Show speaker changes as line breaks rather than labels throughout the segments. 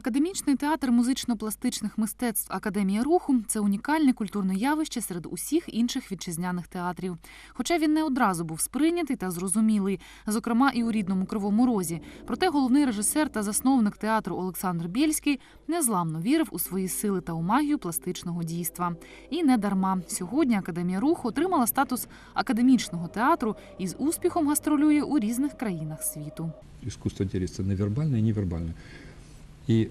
Академічний театр музично-пластичних мистецтв Академія руху це унікальне культурне явище серед усіх інших вітчизняних театрів. Хоча він не одразу був сприйнятий та зрозумілий, зокрема і у рідному Кривому Розі. Проте головний режисер та засновник театру Олександр Бєльський незламно вірив у свої сили та у магію пластичного дійства. І не дарма сьогодні Академія руху отримала статус академічного театру і з успіхом гастролює у різних країнах світу.
искусство делится на вербальное и невербальное. И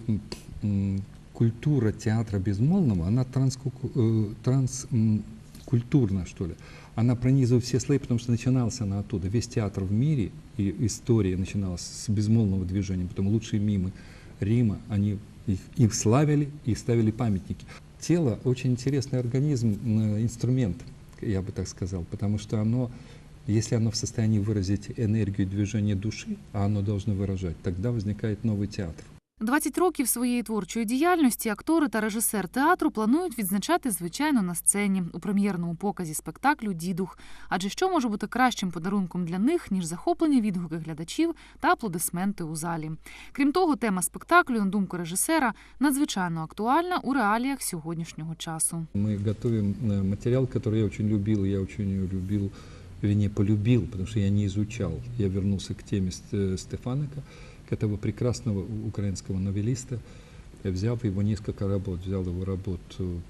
культура театра безмолвного, она транскуку- э, транскультурна, что ли. Она пронизывает все слои, потому что начиналась она оттуда. Весь театр в мире и история начиналась с безмолвного движения. Потом лучшие мимы Рима, они их, их славили и ставили памятники. Тело очень интересный организм, инструмент, я бы так сказал, потому что оно если оно в состоянии выразить энергию движения души, а оно должно выражать, тогда возникает новый театр.
20 років своєї творчої діяльності актори та режисер театру планують відзначати звичайно на сцені у прем'єрному показі спектаклю Дідух. Адже що може бути кращим подарунком для них ніж захоплені відгуки глядачів та аплодисменти у залі. Крім того, тема спектаклю, на думку режисера, надзвичайно актуальна у реаліях сьогоднішнього часу.
Мы готовим э, материал, который я очень любил, я очень его любил, вернее, полюбил, потому что я не изучал. Я вернулся к теме Ст- э, Стефаника, к Этого прекрасного украинского новеллиста, Я взял его несколько работ, взял его работу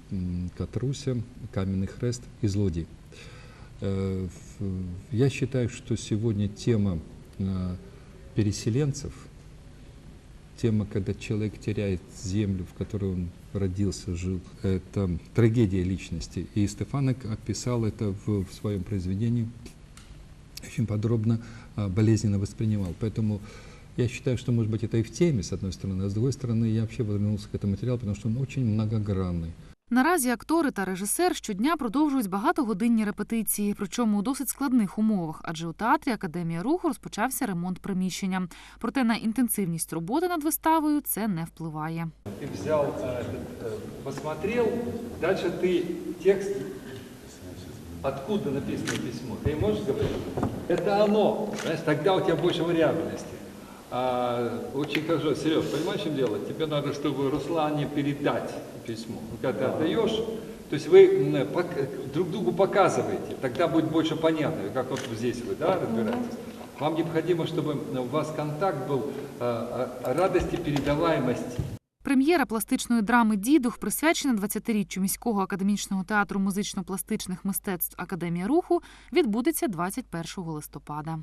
Катруся, Каменный хрест и Злодей. Э, Я считаю, что сегодня тема э, переселенцев, тема, когда человек теряет землю, в которой он родился, жил, это трагедия личности. И Стефанок описал это в, в своем произведении, очень подробно, а, болезненно воспринимал. Поэтому я считаю, что, может быть, это и в теме, с одной стороны, а с другой стороны, я вообще вернулся к этому материалу, потому что он очень многогранный.
Наразі актори та режисер щодня продовжують багатогодинні репетиції, причому у досить складних умовах, адже у театрі Академія руху розпочався ремонт приміщення. Проте на інтенсивність роботи над виставою це не впливає.
Ты взял, э, этот, э, посмотрел, дальше ты текст, откуда написано письмо, ты можешь говорить? Это оно, знаешь, тогда у тебя больше вариабельности. А, очень хорошо, Сереж, понимаешь, в чем дело? Тебе надо, чтобы Руслане передать письмо. Ну, Когда ты отдаешь, то есть вы м, пок- друг другу показываете, тогда будет больше понятно, как вот здесь вы, да, разбираетесь. Вам необходимо, чтобы у вас контакт был э, о- о радости передаваемости.
Прем'єра пластичної драми Дідух присвячена 20-річчю міського академічного театру музично-пластичних мистецтв Академія руху відбудеться 21 листопада.